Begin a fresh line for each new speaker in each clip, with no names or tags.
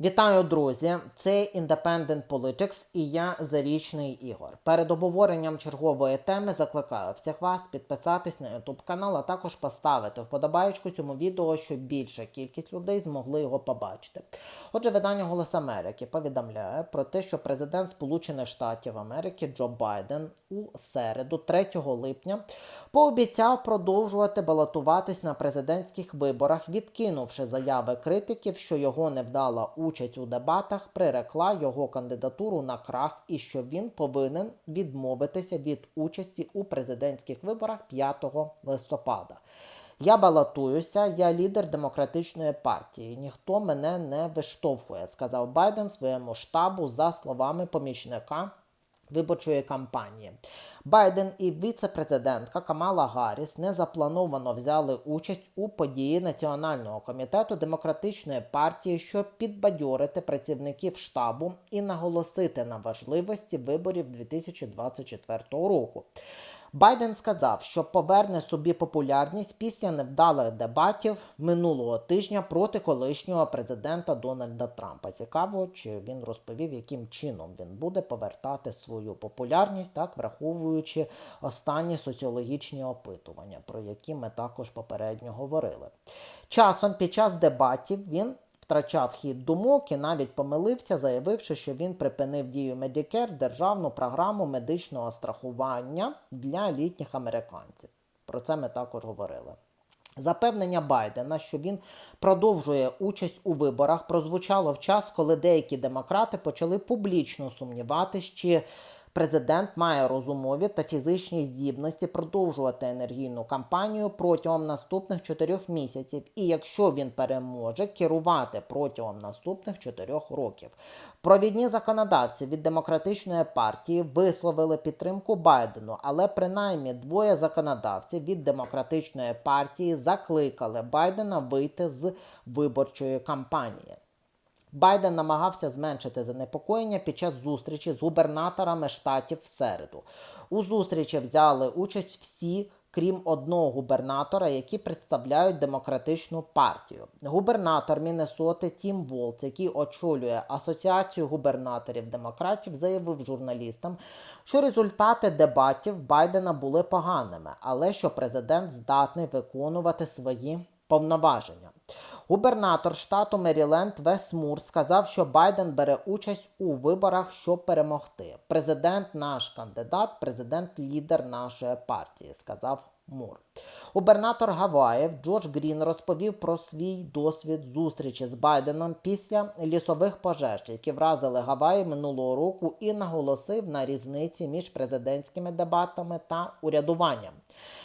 Вітаю, друзі! Це Independent Politics і я Зарічний Ігор. Перед обговоренням чергової теми закликаю всіх вас підписатись на YouTube канал, а також поставити вподобаєчку цьому відео, щоб більша кількість людей змогли його побачити. Отже, видання Голос Америки повідомляє про те, що президент Сполучених Штатів Америки Джо Байден у середу, 3 липня, пообіцяв продовжувати балотуватись на президентських виборах, відкинувши заяви критиків, що його невдала участь у дебатах прирекла його кандидатуру на крах і що він повинен відмовитися від участі у президентських виборах 5 листопада. Я балотуюся, я лідер демократичної партії. Ніхто мене не виштовхує, сказав Байден своєму штабу за словами помічника виборчої кампанії. Байден і віце-президентка Камала Гарріс незаплановано взяли участь у події Національного комітету демократичної партії, щоб підбадьорити працівників штабу і наголосити на важливості виборів 2024 року. Байден сказав, що поверне собі популярність після невдалих дебатів минулого тижня проти колишнього президента Дональда Трампа. Цікаво, чи він розповів, яким чином він буде повертати свою популярність, так враховуючи останні соціологічні опитування, про які ми також попередньо говорили. Часом під час дебатів він втрачав хід думок і навіть помилився, заявивши, що він припинив дію Medicare, державну програму медичного страхування для літніх американців. Про це ми також говорили. Запевнення Байдена, що він продовжує участь у виборах, прозвучало в час, коли деякі демократи почали публічно сумніватися, чи Президент має розумові та фізичні здібності продовжувати енергійну кампанію протягом наступних чотирьох місяців, і якщо він переможе, керувати протягом наступних чотирьох років. Провідні законодавці від демократичної партії висловили підтримку Байдену, але принаймні двоє законодавців від демократичної партії закликали Байдена вийти з виборчої кампанії. Байден намагався зменшити занепокоєння під час зустрічі з губернаторами штатів в середу. У зустрічі взяли участь всі, крім одного губернатора, які представляють демократичну партію. Губернатор Міннесоти Тім Волц, який очолює Асоціацію губернаторів демократів, заявив журналістам, що результати дебатів Байдена були поганими, але що президент здатний виконувати свої повноваження. Губернатор штату Меріленд Вес Мур сказав, що Байден бере участь у виборах, щоб перемогти. Президент наш кандидат, президент лідер нашої партії, сказав Мур. Губернатор Гаваїв Джордж Грін розповів про свій досвід зустрічі з Байденом після лісових пожеж, які вразили Гаваї минулого року, і наголосив на різниці між президентськими дебатами та урядуванням.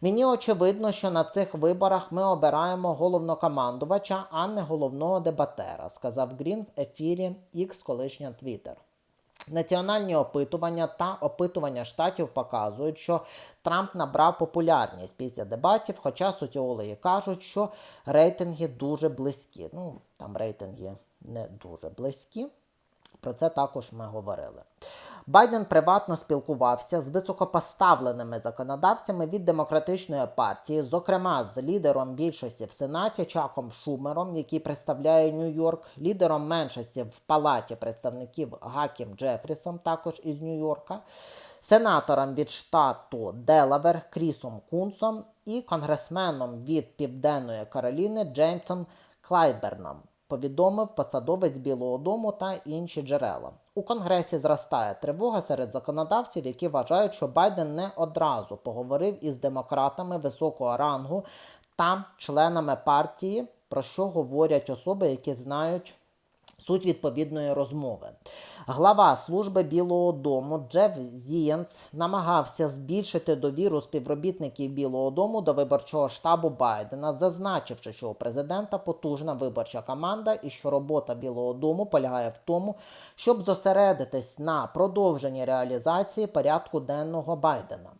Мені очевидно, що на цих виборах ми обираємо головнокомандувача, а не головного дебатера, сказав Грін в ефірі X колишня Твіттер. Національні опитування та опитування штатів показують, що Трамп набрав популярність після дебатів, хоча соціологи кажуть, що рейтинги дуже близькі. Ну, там рейтинги не дуже близькі. Про це також ми говорили. Байден приватно спілкувався з високопоставленими законодавцями від демократичної партії, зокрема з лідером більшості в Сенаті Чаком Шумером, який представляє Нью-Йорк, лідером меншості в Палаті представників Гакім Джефрісом, також із Нью-Йорка, сенатором від штату Делавер Крісом Кунсом і конгресменом від Південної Кароліни Джеймсом Клайберном повідомив посадовець Білого Дому та інші джерела. У Конгресі зростає тривога серед законодавців, які вважають, що Байден не одразу поговорив із демократами високого рангу та членами партії, про що говорять особи, які знають суть відповідної розмови. Глава служби Білого Дому Джеф Зієнц намагався збільшити довіру співробітників Білого Дому до виборчого штабу Байдена, зазначивши, що у президента потужна виборча команда і що робота Білого Дому полягає в тому, щоб зосередитись на продовженні реалізації порядку денного Байдена.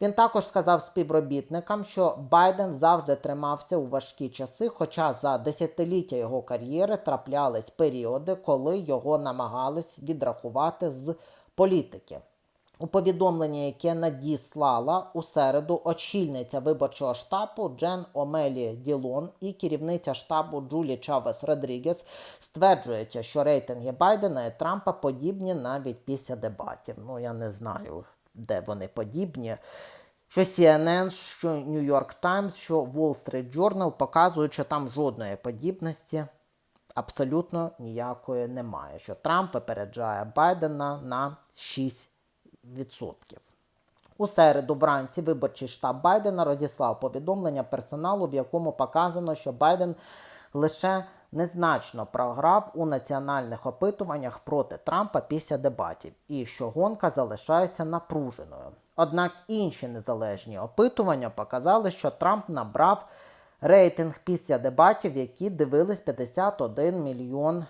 Він також сказав співробітникам, що Байден завжди тримався у важкі часи, хоча за десятиліття його кар'єри траплялись періоди, коли його намагались відрахувати з політики. У повідомленні, яке надіслала у середу очільниця виборчого штабу Джен Омелі Ділон і керівниця штабу Джулі Чавес Родрігес стверджується, що рейтинги Байдена і Трампа подібні навіть після дебатів. Ну я не знаю, де вони подібні. Що CNN, що New York Times, що Wall Street Journal показують, що там жодної подібності абсолютно ніякої немає. Що Трамп випереджає Байдена на 6%. У середу вранці виборчий штаб Байдена розіслав повідомлення персоналу, в якому показано, що Байден лише незначно програв у національних опитуваннях проти Трампа після дебатів, і що гонка залишається напруженою. Однак інші незалежні опитування показали, що Трамп набрав рейтинг після дебатів, які дивились 51 мільйон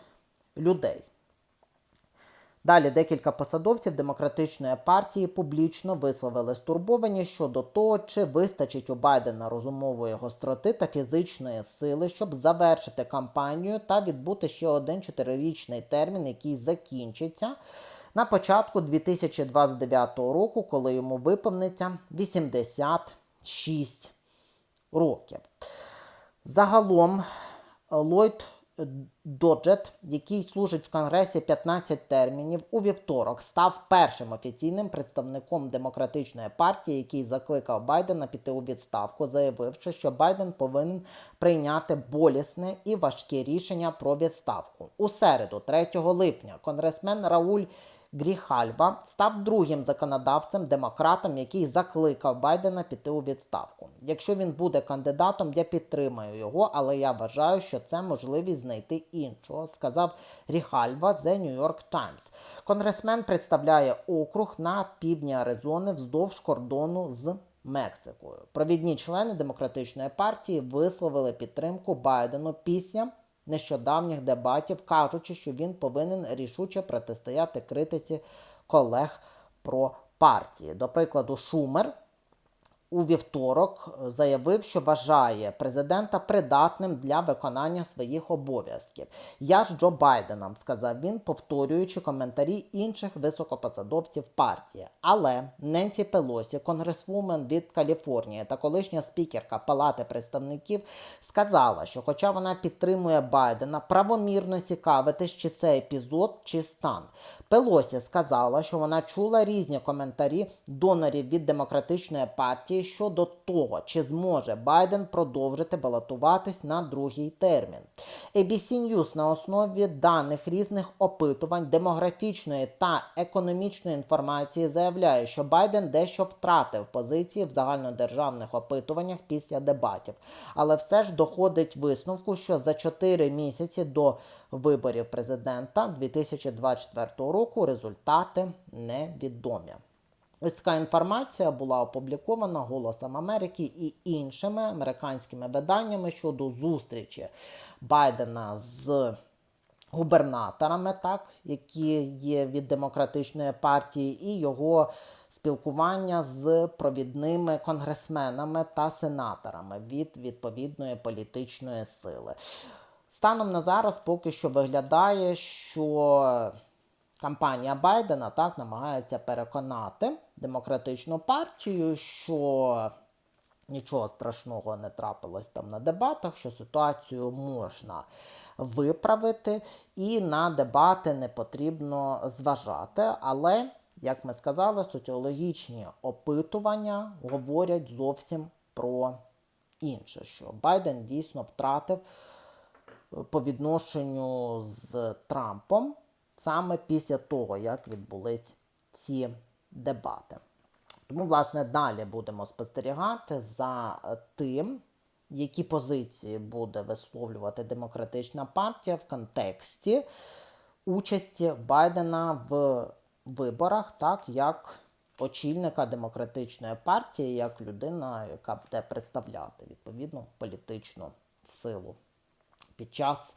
людей. Далі декілька посадовців демократичної партії публічно висловили стурбованість щодо того, чи вистачить у Байдена розумової гостроти та фізичної сили, щоб завершити кампанію та відбути ще один чотирирічний термін, який закінчиться на початку 2029 року, коли йому виповниться 86 років. Загалом Ллойд Доджет, який служить в Конгресі 15 термінів, у вівторок став першим офіційним представником демократичної партії, який закликав Байдена піти у відставку, заявивши, що Байден повинен прийняти болісне і важке рішення про відставку. У середу, 3 липня, конгресмен Рауль Гріхальва став другим законодавцем демократом, який закликав Байдена піти у відставку. Якщо він буде кандидатом, я підтримаю його, але я вважаю, що це можливість знайти іншого, сказав Гріхальва The New York Times. Конгресмен представляє округ на півдні Аризони вздовж кордону з Мексикою. Провідні члени демократичної партії висловили підтримку Байдену після нещодавніх дебатів, кажучи, що він повинен рішуче протистояти критиці колег про партії. До прикладу, Шумер у вівторок заявив, що вважає президента придатним для виконання своїх обов'язків. Я ж Джо Байденом, сказав він, повторюючи коментарі інших високопосадовців партії. Але Ненсі Пелосі, конгресвумен від Каліфорнії та колишня спікерка Палати представників, сказала, що, хоча вона підтримує Байдена, правомірно цікавитись, чи це епізод, чи стан. Пелосі сказала, що вона чула різні коментарі донорів від демократичної партії щодо того, чи зможе Байден продовжити балотуватись на другий термін. ABC News на основі даних різних опитувань, демографічної та економічної інформації заявляє, що Байден дещо втратив позиції в загальнодержавних опитуваннях після дебатів, але все ж доходить висновку, що за 4 місяці до виборів президента 2024 року результати невідомі. Ось така інформація була опублікована Голосом Америки і іншими американськими виданнями щодо зустрічі Байдена з губернаторами, так, які є від демократичної партії, і його спілкування з провідними конгресменами та сенаторами від відповідної політичної сили. Станом на зараз поки що виглядає, що кампанія Байдена так намагається переконати демократичну партію, що нічого страшного не трапилось там на дебатах, що ситуацію можна виправити, і на дебати не потрібно зважати. Але, як ми сказали, соціологічні опитування говорять зовсім про інше, що Байден дійсно втратив по відношенню з Трампом саме після того, як відбулись ці дебати. Тому, власне, далі будемо спостерігати за тим, які позиції буде висловлювати демократична партія в контексті участі Байдена в виборах, так як очільника демократичної партії, як людина, яка буде представляти відповідну політичну силу під час